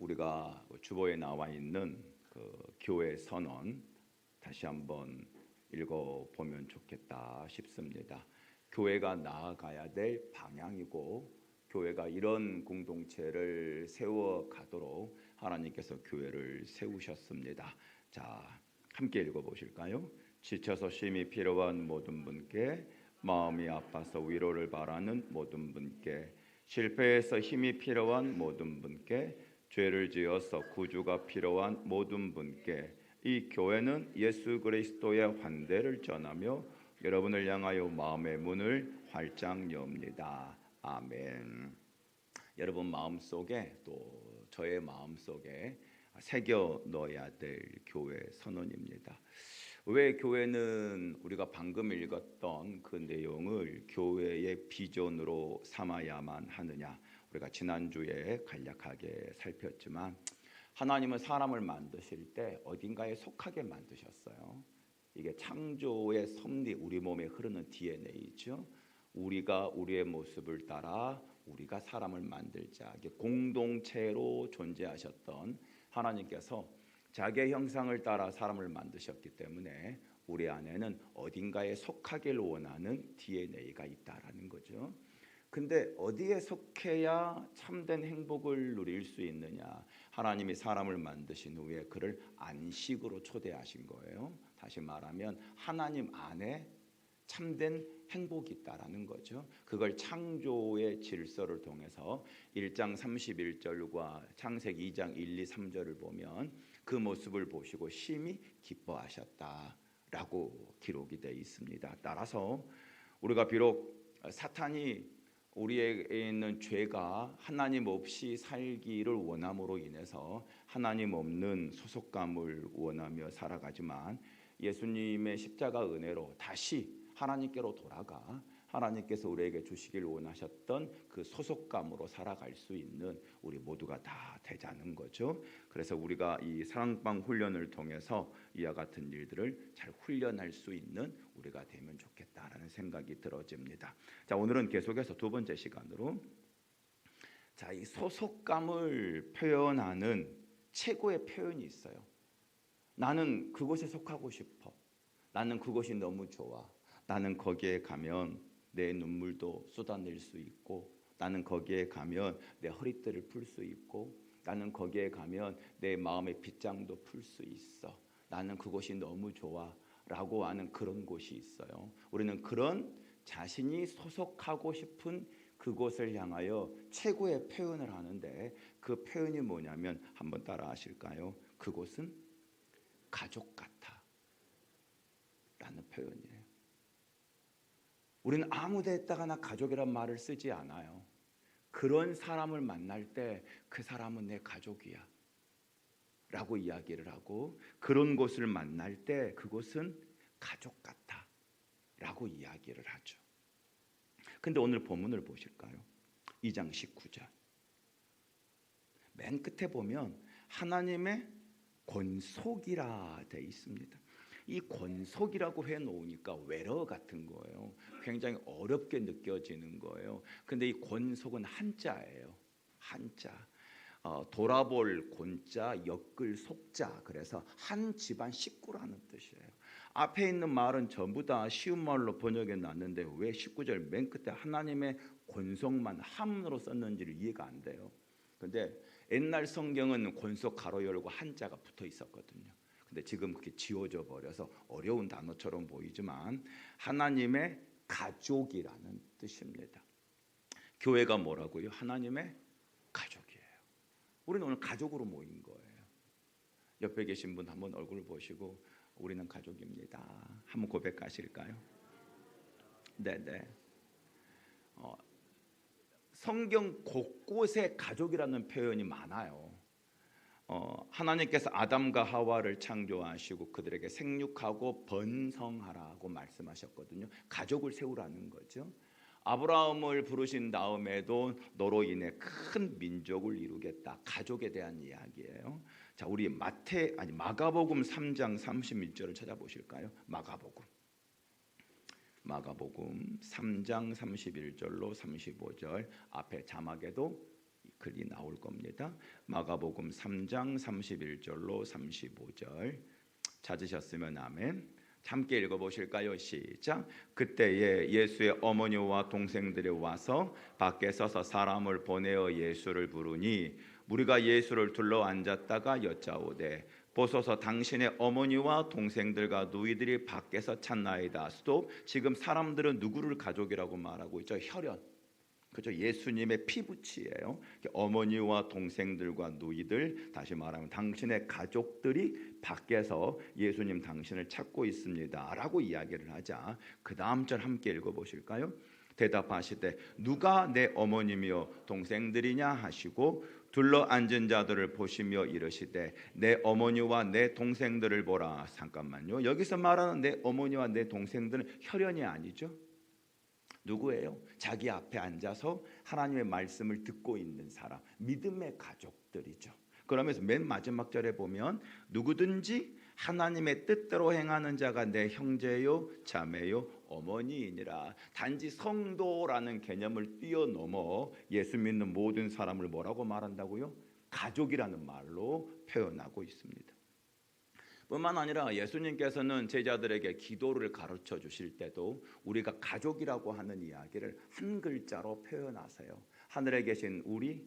우리가 주보에 나와 있는 그 교회 선언 다시 한번 읽어 보면 좋겠다 싶습니다. 교회가 나아가야 될 방향이고 교회가 이런 공동체를 세워 가도록 하나님께서 교회를 세우셨습니다. 자, 함께 읽어 보실까요? 지쳐서 쉼이 필요한 모든 분께 마음이 아파서 위로를 바라는 모든 분께 실패해서 힘이 필요한 모든 분께 죄를 지어서 구주가 필요한 모든 분께 이 교회는 예수 그리스도의 환대를 전하며 여러분을 향하여 마음의 문을 활짝 엽니다. 아멘. 여러분 마음 속에 또 저의 마음 속에 새겨 넣어야 될 교회 선언입니다. 왜 교회는 우리가 방금 읽었던 그 내용을 교회의 비전으로 삼아야만 하느냐? 우리가 지난주에 간략하게 살폈지만 하나님은 사람을 만드실 때 어딘가에 속하게 만드셨어요. 이게 창조의 섭리 우리 몸에 흐르는 DNA죠. 우리가 우리의 모습을 따라 우리가 사람을 만들자. 공동체로 존재하셨던 하나님께서 자기의 형상을 따라 사람을 만드셨기 때문에 우리 안에는 어딘가에 속하길 원하는 DNA가 있다라는 거죠. 근데 어디에 속해야 참된 행복을 누릴 수 있느냐? 하나님이 사람을 만드신 후에 그를 안식으로 초대하신 거예요. 다시 말하면 하나님 안에 참된 행복이 있다라는 거죠. 그걸 창조의 질서를 통해서 1장 31절과 창세기 2장 1, 2, 3절을 보면 그 모습을 보시고 심히 기뻐하셨다라고 기록이 되어 있습니다. 따라서 우리가 비록 사탄이 우리에게 있는 죄가 하나님 없이 살기를 원함으로 인해서 하나님 없는 소속감을 원하며 살아가지만 예수님의 십자가 은혜로 다시 하나님께로 돌아가 하나님께서 우리에게 주시길 원하셨던 그 소속감으로 살아갈 수 있는 우리 모두가 다 되자는 거죠. 그래서 우리가 이 사랑방 훈련을 통해서 이와 같은 일들을 잘 훈련할 수 있는 우리가 되면 좋겠다라는 생각이 들어집니다. 자, 오늘은 계속해서 두 번째 시간으로 자, 이 소속감을 표현하는 최고의 표현이 있어요. 나는 그곳에 속하고 싶어. 나는 그곳이 너무 좋아. 나는 거기에 가면 내 눈물도 쏟아낼 수 있고 나는 거기에 가면 내 허리띠를 풀 수 있고 나는 거기에 가면 내 마음의 빗장도 풀 수 있어. 나는 그곳이 너무 좋아 라고 하는 그런 곳이 있어요. 우리는 그런 자신이 소속하고 싶은 그곳을 향하여 최고의 표현을 하는데 그 표현이 뭐냐면 한번 따라 하실까요? 그곳은 가족 같아. 라는 표현이에요. 우리는 아무 데다가나 가족이란 말을 쓰지 않아요. 그런 사람을 만날 때 그 사람은 내 가족이야. 라고 이야기를 하고 그런 곳을 만날 때 그곳은 가족 같아. 라고 이야기를 하죠. 근데 오늘 본문을 보실까요? 2장 19절. 맨 끝에 보면 하나님의 권속이라 돼 있습니다. 이 권속이라고 해 놓으니까 외러 같은 거예요. 굉장히 어렵게 느껴지는 거예요. 근데 이 권속은 한자예요. 한자. 어, 돌아볼 곤자, 엮을 속자. 그래서 한 집안 식구라는 뜻이에요. 앞에 있는 말은 전부 다 쉬운 말로 번역해 놨는데 왜 19절 맨 끝에 하나님의 권속만 함으로 썼는지를 이해가 안 돼요. 근데 옛날 성경은 권속 가로 열고 한자가 붙어 있었거든요. 근데 지금 그게 지워져 버려서 어려운 단어처럼 보이지만 하나님의 가족이라는 뜻입니다. 교회가 뭐라고요? 하나님의 가족이에요. 우리는 오늘 가족으로 모인 거예요. 옆에 계신 분 한번 얼굴 보시고 우리는 가족입니다. 한번 고백하실까요? 네네. 어, 성경 곳곳에 가족이라는 표현이 많아요. 어, 하나님께서 아담과 하와를 창조하시고 그들에게 생육하고 번성하라고 말씀하셨거든요. 가족을 세우라는 거죠. 아브라함을 부르신 다음에도 너로 인해 큰 민족을 이루겠다. 가족에 대한 이야기예요. 자, 우리 마태 아니 마가복음 3장 31절을 찾아보실까요? 마가복음. 마가복음 3장 31절로 35절 앞에 자막에도 글이 나올 겁니다. 마가복음 3장 31절로 35절 찾으셨으면 아멘. 함께 읽어 보실까요? 시작. 그때에 예수의 어머니와 동생들이 와서 밖에 서서 사람을 보내어 예수를 부르니 우리가 예수를 둘러 앉았다가 여짜오되 보소서 당신의 어머니와 동생들과 누이들이 밖에서 찾나이다. 스톱. 지금 사람들은 누구를 가족이라고 말하고 있죠? 혈연. 그죠? 예수님의 피부치예요. 어머니와 동생들과 누이들 다시 말하면 당신의 가족들이 밖에서 예수님 당신을 찾고 있습니다 라고 이야기를 하자. 그 다음 절 함께 읽어 보실까요? 대답하시되 누가 내 어머니며 동생들이냐 하시고 둘러 앉은 자들을 보시며 이르시되 내 어머니와 내 동생들을 보라. 잠깐만요. 여기서 말하는 내 어머니와 내 동생들은 혈연이 아니죠. 누구예요? 자기 앞에 앉아서 하나님의 말씀을 듣고 있는 사람, 믿음의 가족들이죠. 그러면서 맨 마지막 절에 보면 누구든지 하나님의 뜻대로 행하는 자가 내 형제요, 자매요, 어머니이니라. 단지 성도라는 개념을 뛰어넘어 예수 믿는 모든 사람을 뭐라고 말한다고요? 가족이라는 말로 표현하고 있습니다. 뿐만 아니라 예수님께서는 제자들에게 기도를 가르쳐 주실 때도 우리가 가족이라고 하는 이야기를 한 글자로 표현하세요. 하늘에 계신 우리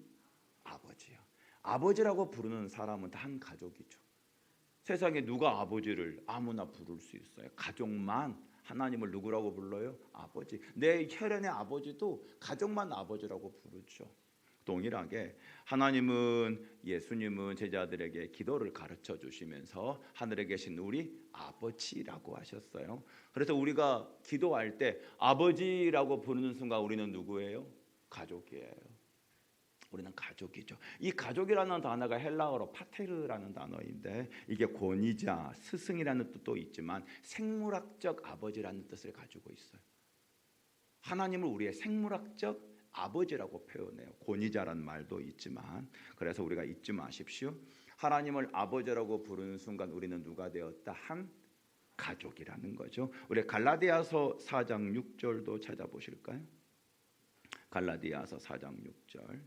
아버지요. 아버지라고 부르는 사람은 다 한 가족이죠. 세상에 누가 아버지를 아무나 부를 수 있어요. 가족만 하나님을 누구라고 불러요? 아버지. 내 혈연의 아버지도 가족만 아버지라고 부르죠. 동일하게 하나님은 예수님은 제자들에게 기도를 가르쳐 주시면서 하늘에 계신 우리 아버지라고 하셨어요. 그래서 우리가 기도할 때 아버지라고 부르는 순간 우리는 누구예요? 가족이에요. 우리는 가족이죠. 이 가족이라는 단어가 헬라어로 파테르라는 단어인데 이게 권위자, 스승이라는 뜻도 있지만 생물학적 아버지라는 뜻을 가지고 있어요. 하나님을 우리의 생물학적 아버지라고 표현해요. 권위자란 말도 있지만 그래서 우리가 잊지 마십시오. 하나님을 아버지라고 부르는 순간 우리는 누가 되었다? 한 가족이라는 거죠. 우리 갈라디아서 4장 6절도 찾아보실까요? 갈라디아서 4장 6절.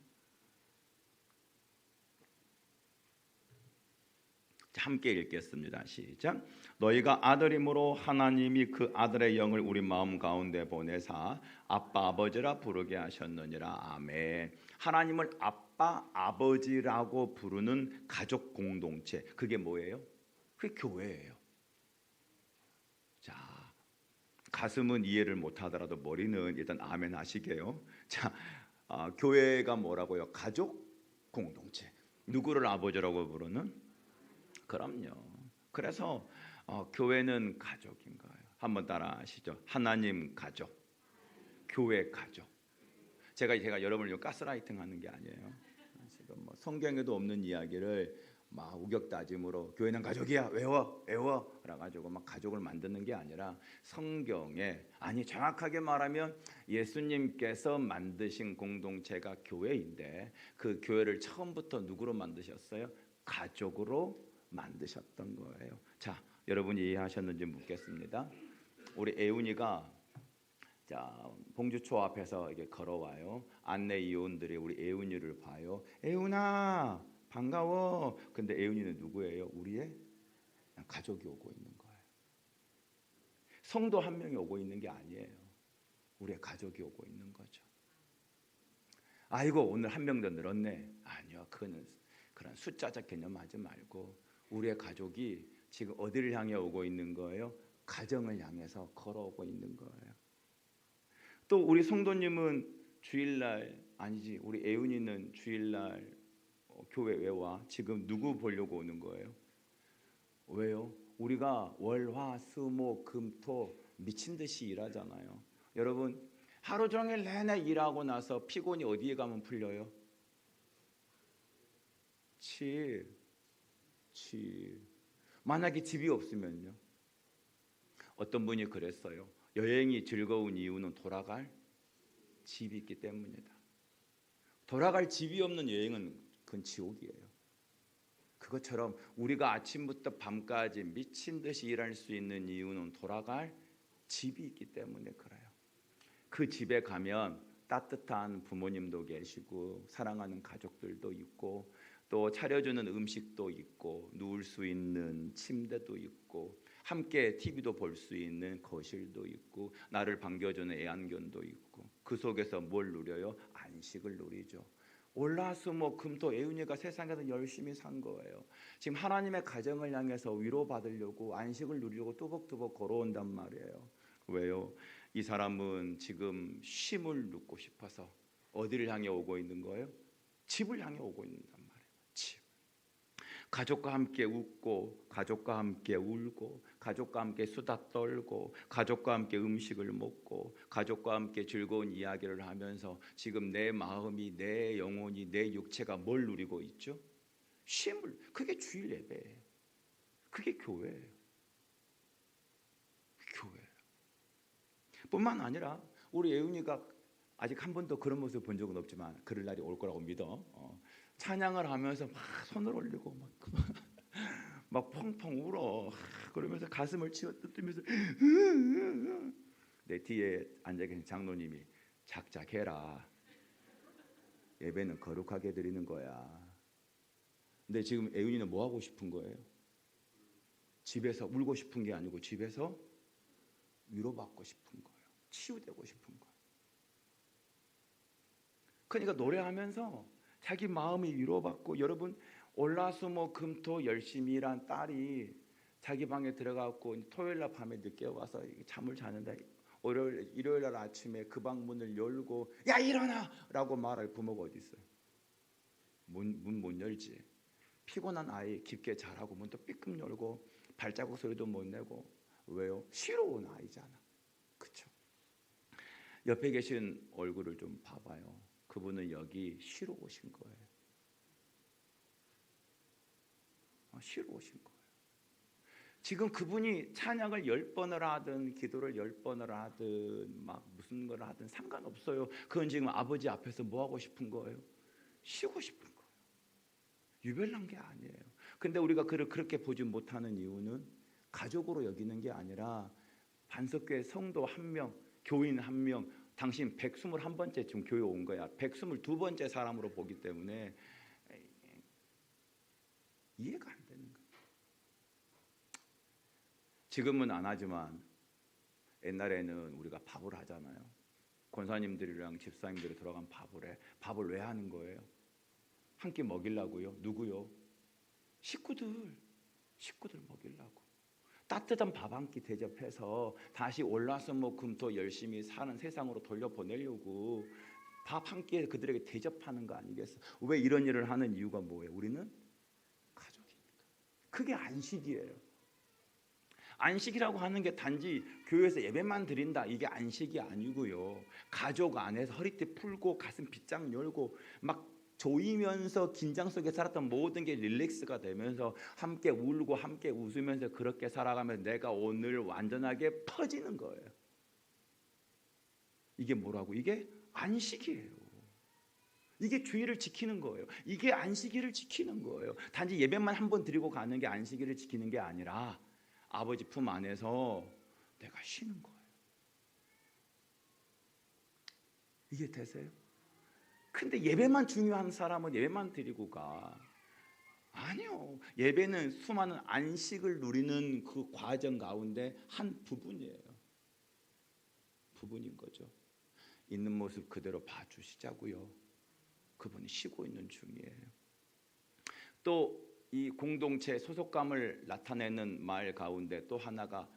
함께 읽겠습니다. 시작. 너희가 아들이므로 하나님이 그 아들의 영을 우리 마음 가운데 보내사 아빠 아버지라 부르게 하셨느니라. 아멘. 하나님을 아빠 아버지라고 부르는 가족 공동체. 그게 뭐예요? 그게 교회예요. 자, 가슴은 이해를 못 하더라도 머리는 일단 아멘 하시게요. 자, 어, 교회가 뭐라고요? 가족 공동체. 누구를 아버지라고 부르는 그럼요. 그래서 어, 교회는 가족인 거예요. 한번 따라 하시죠. 하나님 가족, 교회 가족. 제가 제가 여러분을 가스라이팅 하는 게 아니에요. 지금 뭐 성경에도 없는 이야기를 막 우격다짐으로 교회는 가족이야 외워 외워 그래가지고 막 가족을 만드는 게 아니라 성경에 아니 정확하게 말하면 예수님께서 만드신 공동체가 교회인데 그 교회를 처음부터 누구로 만드셨어요? 가족으로 만드셨던 거예요. 자, 여러분이 이해하셨는지 묻겠습니다. 우리 애운이가 자 봉주초 앞에서 이게 걸어와요. 안내 이원들이 우리 애운이를 봐요. 애운아 반가워. 근데 애운이는 누구예요? 우리의 가족이 오고 있는 거예요. 성도 한 명이 오고 있는 게 아니에요. 우리의 가족이 오고 있는 거죠. 아이고 오늘 한 명 더 늘었네. 아니요, 그거는 그런 숫자적 개념하지 말고 우리의 가족이 지금 어디를 향해 오고 있는 거예요? 가정을 향해서 걸어오고 있는 거예요. 또 우리 성도님은 주일날 아니지 우리 애운이는 주일날 어, 교회 왜 와? 지금 누구 보려고 오는 거예요? 왜요? 우리가 월화수목금토 미친 듯이 일하잖아요. 여러분 하루 종일 내내 일하고 나서 피곤이 어디에 가면 풀려요? 집, 집. 만약에 집이 없으면요. 어떤 분이 그랬어요. 여행이 즐거운 이유는 돌아갈 집이 있기 때문이다. 돌아갈 집이 없는 여행은 그건 지옥이에요. 그것처럼 우리가 아침부터 밤까지 미친 듯이 일할 수 있는 이유는 돌아갈 집이 있기 때문에 그래요. 그 집에 가면 따뜻한 부모님도 계시고 사랑하는 가족들도 있고 또 차려주는 음식도 있고 누울 수 있는 침대도 있고 함께 TV도 볼 수 있는 거실도 있고 나를 반겨주는 애완견도 있고 그 속에서 뭘 누려요? 안식을 누리죠. 올라수목 금토 애운이가 세상에서 열심히 산 거예요. 지금 하나님의 가정을 향해서 위로받으려고 안식을 누리려고 뚜벅뚜벅 걸어온단 말이에요. 왜요? 이 사람은 지금 쉼을 누고 싶어서 어디를 향해 오고 있는 거예요? 집을 향해 오고. 집. 가족과 함께 웃고 가족과 함께 울고 가족과 함께 수다 떨고 가족과 함께 음식을 먹고 가족과 함께 즐거운 이야기를 하면서 지금 내 마음이 내 영혼이 내 육체가 뭘 누리고 있죠? 쉼을 그게 주일 예배예요. 그게 교회예요. 교회. 뿐만 아니라 우리 예훈이가 아직 한 번도 그런 모습 본 적은 없지만 그럴 날이 올 거라고 믿어. 어. 찬양을 하면서 막 손을 올리고 막, 막 펑펑 울어. 그러면서 가슴을 치워 뜯으면서 내 뒤에 앉아 계신 장로님이 작작해라. 예배는 거룩하게 드리는 거야. 근데 지금 애윤이는 뭐 하고 싶은 거예요? 집에서 울고 싶은 게 아니고 집에서 위로받고 싶은 거예요. 치유되고 싶은 거예요. 그러니까 노래하면서 자기 마음이 위로받고 여러분 올라수목 금토 열심히 일한 딸이 자기 방에 들어가고 토요일 날 밤에 늦게 와서 잠을 자는데 월요일 일요일 날 아침에 그 방 문을 열고 야 일어나라고 말할 부모가 어디 있어요? 문문 못 열지. 피곤한 아이 깊게 자라고 문도 삐끔 열고 발자국 소리도 못 내고 왜요? 쉬러 온 아이잖아. 그렇죠? 옆에 계신 얼굴을 좀 봐봐요. 그분은 여기 쉬러 오신 거예요. 어, 쉬러 오신 거예요. 지금 그분이 찬양을 열 번을 하든 기도를 열 번을 하든 막 무슨 걸 하든 상관없어요. 그건 지금 아버지 앞에서 뭐 하고 싶은 거예요? 쉬고 싶은 거예요. 유별난 게 아니에요. 근데 우리가 그를 그렇게 보지 못하는 이유는 가족으로 여기는 게 아니라 반석교회 성도 한 명, 교인 한 명, 당신 121번째 지금 교회 온 거야. 122번째 사람으로 보기 때문에 이해가 안 되는 거예요. 지금은 안 하지만 옛날에는 우리가 밥을 하잖아요. 권사님들이랑 집사님들이 들어간 밥을 해. 밥을 왜 하는 거예요? 한 끼 먹이려고요. 누구요? 식구들. 식구들 먹이려고. 따뜻한 밥 한 끼 대접해서 다시 올라서 뭐 열심히 사는 세상으로 돌려보내려고 밥 한 끼에 그들에게 대접하는 거 아니겠어? 왜 이런 일을 하는 이유가 뭐예요? 우리는 가족이니까. 그게 안식이에요. 안식이라고 하는 게 단지 교회에서 예배만 드린다 이게 안식이 아니고요. 가족 안에서 허리띠 풀고 가슴 빗장 열고 막 조이면서 긴장 속에 살았던 모든 게 릴렉스가 되면서 함께 울고 함께 웃으면서 그렇게 살아가면 내가 오늘 완전하게 퍼지는 거예요. 이게 뭐라고? 이게 안식이에요. 이게 주의를 지키는 거예요. 이게 안식일을 지키는 거예요. 단지 예배만 한 번 드리고 가는 게 안식일을 지키는 게 아니라 아버지 품 안에서 내가 쉬는 거예요. 이게 되세요? 근데 예배만 중요한 사람은 예배만 드리고 가. 아니요. 예배는 수많은 안식을 누리는 그 과정 가운데 한 부분이에요. 부분인 거죠. 있는 모습 그대로 봐주시자고요. 그분이 쉬고 있는 중이에요. 또 이 공동체 소속감을 나타내는 말 가운데 또 하나가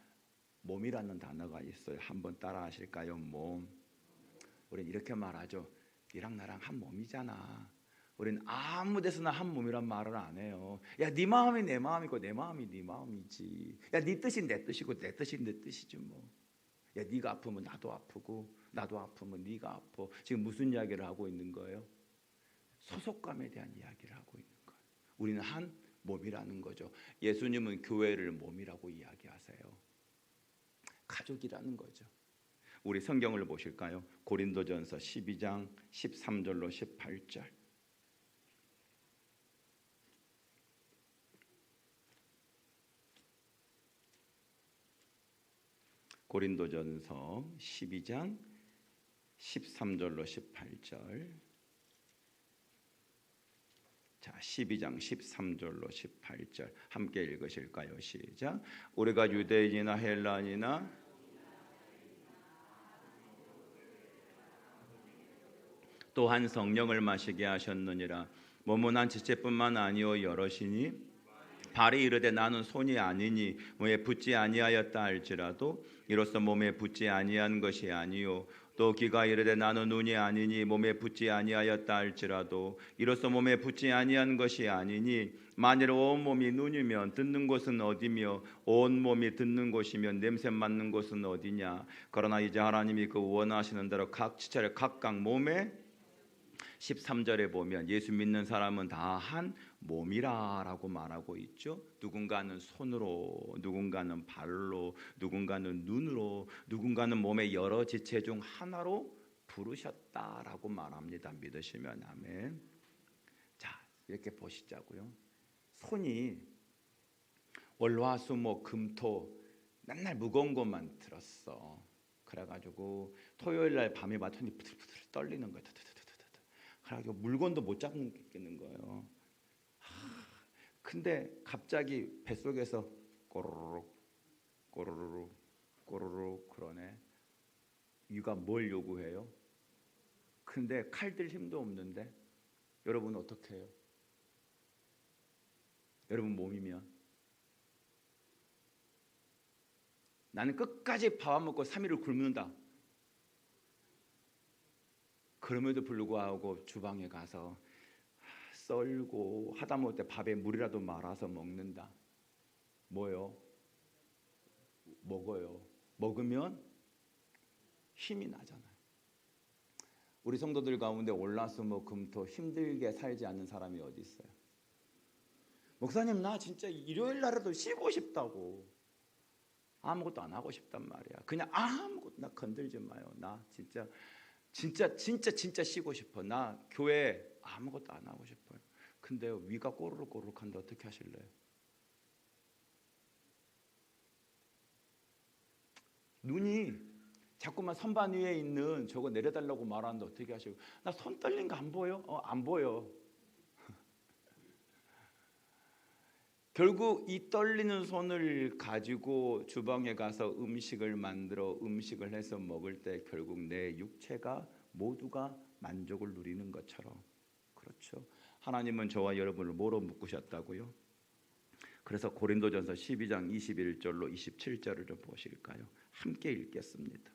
몸이라는 단어가 있어요. 한번 따라 하실까요? 몸. 우린 이렇게 말하죠. 니랑 나랑 한 몸이잖아. 우린 아무 데서나 한 몸이란 말을 안 해요. 야, 네 마음이 내 마음이고 내 마음이 네 마음이지. 야, 네 뜻이 내 뜻이고 내 뜻이 내 뜻이지 뭐. 야, 네가 아프면 나도 아프고 나도 아프면 네가 아파. 지금 무슨 이야기를 하고 있는 거예요? 소속감에 대한 이야기를 하고 있는 거예요. 우리는 한 몸이라는 거죠. 예수님은 교회를 몸이라고 이야기하세요. 가족이라는 거죠. 우리 성경을 보실까요? 고린도전서 12장 13절로 18절. 고린도전서 12장 13절로 18절. 자, 12장 13절로 18절 함께 읽으실까요? 시작. 우리가 유대인이나 헬라인이나 또한 성령을 마시게 하셨느니라. 몸은 한 지체뿐만 아니요 여럿이니 발이 이르되 나는 손이 아니니 몸에 붙지 아니하였다 할지라도 이로써 몸에 붙지 아니한 것이 아니요 또 귀가 이르되 나는 눈이 아니니 몸에 붙지 아니하였다 할지라도 이로써 몸에 붙지 아니한 것이 아니니 만일 온 몸이 눈이면 듣는 곳은 어디며 온 몸이 듣는 곳이면 냄새 맡는 곳은 어디냐 그러나 이제 하나님이 그 원하시는 대로 각 지체를 각각 몸에 13절에 보면 예수 믿는 사람은 다 한 몸이라라고 말하고 있죠. 누군가는 손으로, 누군가는 발로, 누군가는 눈으로, 누군가는 몸의 여러 지체 중 하나로 부르셨다라고 말합니다. 믿으시면 아멘. 자, 이렇게 보시자고요. 손이 월화수목 금토 맨날 무거운 것만 들었어. 그래가지고 토요일 날 밤에 봐 손이 부들부들 떨리는 거야. 그래가지고 물건도 못 잡겠는 거예요. 근데 갑자기 뱃속에서 꼬르륵 꼬르륵 꼬르륵 그러네. 위가 뭘 요구해요? 근데 칼들 힘도 없는데 여러분 어떻게 해요? 여러분 몸이면 나는 끝까지 밥 안 먹고 3일을 굶는다. 그럼에도 불구하고 주방에 가서 썰고 하다못해 밥에 물이라도 말아서 먹는다. 뭐요? 먹어요. 먹으면 힘이 나잖아요. 우리 성도들 가운데 올라서뭐 금토 힘들게 살지 않는 사람이 어디 있어요? 목사님 나 진짜 일요일 날에도 쉬고 싶다고 아무것도 안 하고 싶단 말이야. 그냥 아무것도 나 건들지 마요. 나 진짜 진짜 진짜 진짜 쉬고 싶어. 나 교회 아무것도 안 하고 싶어요. 근데 위가 꼬르륵 꼬르륵한데 어떻게 하실래요? 눈이 자꾸만 선반 위에 있는 저거 내려달라고 말하는데 어떻게 하시고 나 손 떨린 거 안 보여? 어, 안 보여. 결국 이 떨리는 손을 가지고 주방에 가서 음식을 만들어 음식을 해서 먹을 때 결국 내 육체가 모두가 만족을 누리는 것처럼 그렇죠. 하나님은 저와 여러분을 뭐로 묶으셨다고요? 그래서 고린도전서 12장 21절로 27절을 좀 보실까요? 함께 읽겠습니다.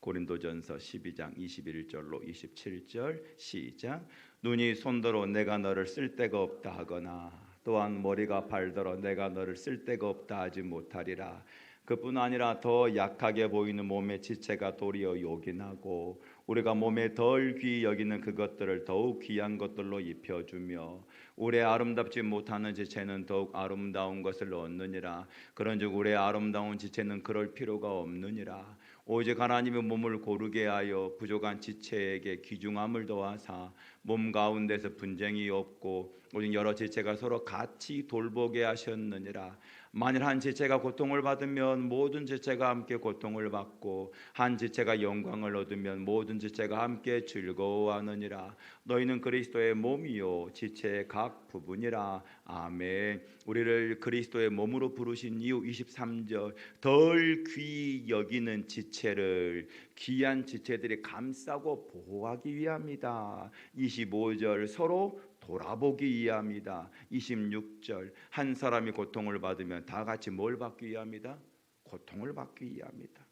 고린도전서 12장 21절로 27절 시작 눈이 손더러 내가 너를 쓸 데가 없다 하거나 또한 머리가 발더러 내가 너를 쓸데가 없다 하지 못하리라. 그뿐 아니라 더 약하게 보이는 몸의 지체가 도리어 요긴하고 우리가 몸에 덜 귀히 여기는 그것들을 더욱 귀한 것들로 입혀주며 우리의 아름답지 못하는 지체는 더욱 아름다운 것을 얻느니라. 그런즉 우리의 아름다운 지체는 그럴 필요가 없느니라. 오직 하나님의 몸을 고르게 하여 부족한 지체에게 귀중함을 더하사 몸 가운데서 분쟁이 없고 오직 여러 지체가 서로 같이 돌보게 하셨느니라 만일 한 지체가 고통을 받으면 모든 지체가 함께 고통을 받고 한 지체가 영광을 얻으면 모든 지체가 함께 즐거워하느니라. 너희는 그리스도의 몸이요 지체의 각 부분이라. 아멘. 우리를 그리스도의 몸으로 부르신 이유 23절 덜 귀 여기는 지체를 귀한 지체들이 감싸고 보호하기 위함이다. 25절 서로 돌아보기 위함이다. 26절 한 사람이 고통을 받으면 다 같이 뭘 받기 위함이다? 고통을 받기 위함이다.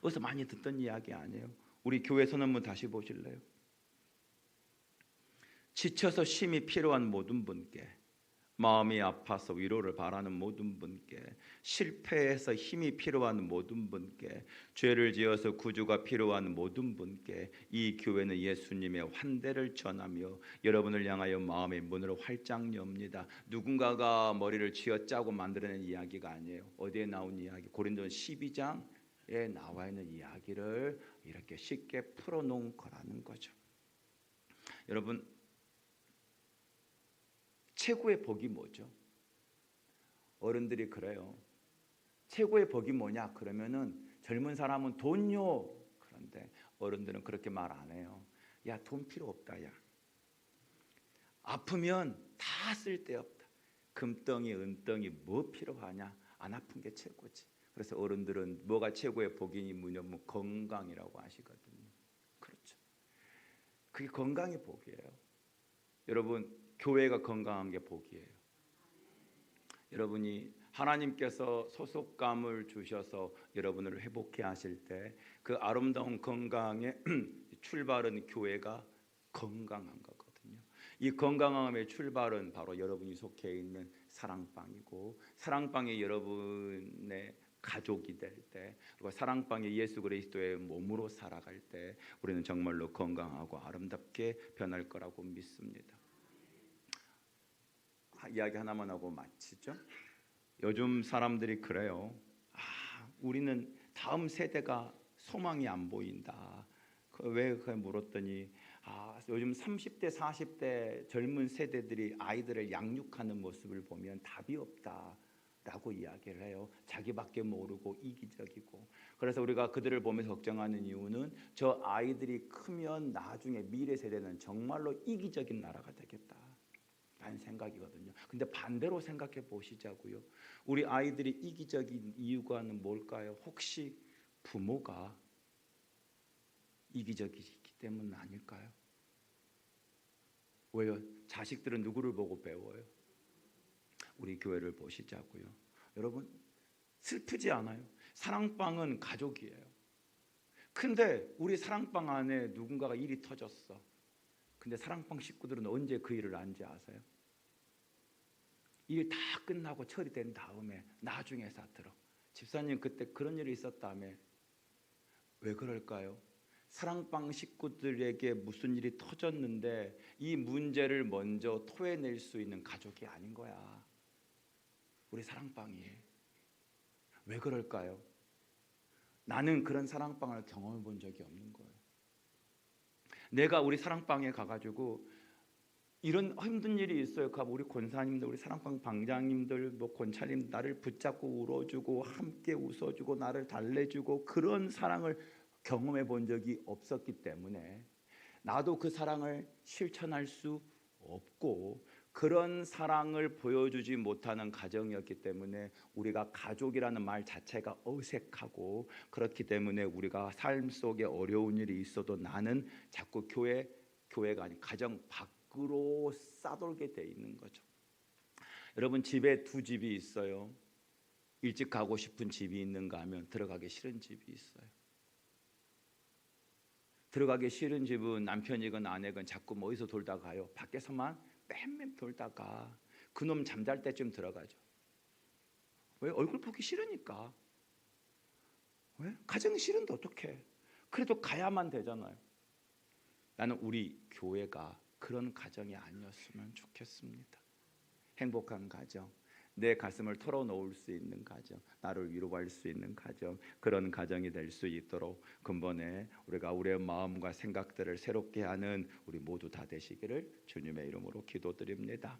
어디서 많이 듣던 이야기 아니에요. 우리 교회 선언문 다시 보실래요? 지쳐서 쉼이 필요한 모든 분께 마음이 아파서 위로를 바라는 모든 분께 실패해서 힘이 필요한 모든 분께 죄를 지어서 구주가 필요한 모든 분께 이 교회는 예수님의 환대를 전하며 여러분을 향하여 마음의 문을 활짝 엽니다. 누군가가 머리를 쥐어짜고 만들어낸 이야기가 아니에요. 어디에 나온 이야기? 고린도 12장에 나와 있는 이야기를 이렇게 쉽게 풀어놓은 거라는 거죠. 여러분 최고의 복이 뭐죠? 어른들이 그래요. 최고의 복이 뭐냐? 그러면은 젊은 사람은 돈요. 그런데 어른들은 그렇게 말 안 해요. 야, 돈 필요 없다, 야. 아프면 다 쓸데없다. 금덩이, 은덩이 뭐 필요하냐? 안 아픈 게 최고지. 그래서 어른들은 뭐가 최고의 복이니 뭐냐면 건강이라고 하시거든요. 그렇죠. 그게 건강이 복이에요. 여러분, 교회가 건강한 게 복이에요. 여러분이 하나님께서 소속감을 주셔서 여러분을 회복해 하실 때 그 아름다운 건강의 출발은 교회가 건강한 거거든요. 이 건강함의 출발은 바로 여러분이 속해 있는 사랑방이고 사랑방이 여러분의 가족이 될 때, 그리고 사랑방이 예수 그리스도의 몸으로 살아갈 때, 우리는 정말로 건강하고 아름답게 변할 거라고 믿습니다. 아, 이야기 하나만 하고 마치죠. 요즘 사람들이 그래요. 아, 우리는 다음 세대가 소망이 안 보인다. 그왜 그래 물었더니 아, 요즘 30대, 40대 젊은 세대들이 아이들을 양육하는 모습을 보면 답이 없다. 라고 이야기를 해요. 자기밖에 모르고 이기적이고. 그래서 우리가 그들을 보면서 걱정하는 이유는 저 아이들이 크면 나중에 미래 세대는 정말로 이기적인 나라가 되겠다. 라는 생각이거든요. 근데 반대로 생각해 보시자고요. 우리 아이들이 이기적인 이유가는 뭘까요? 혹시 부모가 이기적이기 때문 아닐까요? 왜요? 자식들은 누구를 보고 배워요? 우리 교회를 보시자고요. 여러분 슬프지 않아요? 사랑방은 가족이에요. 근데 우리 사랑방 안에 누군가가 일이 터졌어. 근데 사랑방 식구들은 언제 그 일을 안지 아세요? 일 다 끝나고 처리된 다음에 나중에 사 들어. 집사님 그때 그런 일이 있었다며. 왜 그럴까요? 사랑방 식구들에게 무슨 일이 터졌는데 이 문제를 먼저 토해낼 수 있는 가족이 아닌 거야. 우리 사랑방이. 왜 그럴까요? 나는 그런 사랑방을 경험해 본 적이 없는 거예요. 내가 우리 사랑방에 가가지고 이런 힘든 일이 있어요. 그 우리 권사님들, 우리 사랑방 방장님들, 뭐 권차님 나를 붙잡고 울어주고 함께 웃어주고 나를 달래주고 그런 사랑을 경험해 본 적이 없었기 때문에 나도 그 사랑을 실천할 수 없고 그런 사랑을 보여주지 못하는 가정이었기 때문에 우리가 가족이라는 말 자체가 어색하고 그렇기 때문에 우리가 삶 속에 어려운 일이 있어도 나는 자꾸 교회 교회가 아닌 가정 밖 으로 싸돌게 돼 있는 거죠. 여러분 집에 두 집이 있어요. 일찍 가고 싶은 집이 있는가 하면 들어가기 싫은 집이 있어요. 들어가기 싫은 집은 남편이건 아내건 자꾸 뭐 어디서 돌다 가요. 밖에서만 맴맴 돌다가 그놈 잠잘 때쯤 들어가죠. 왜 얼굴 보기 싫으니까. 왜 가정 싫은데 어떻게? 그래도 가야만 되잖아요. 나는 우리 교회가 그런 가정이 아니었으면 좋겠습니다. 행복한 가정, 내 가슴을 털어놓을 수 있는 가정, 나를 위로할 수 있는 가정, 그런 가정이 될 수 있도록 근본에 우리가 우리의 마음과 생각들을 새롭게 하는 우리 모두 다 되시기를 주님의 이름으로 기도드립니다.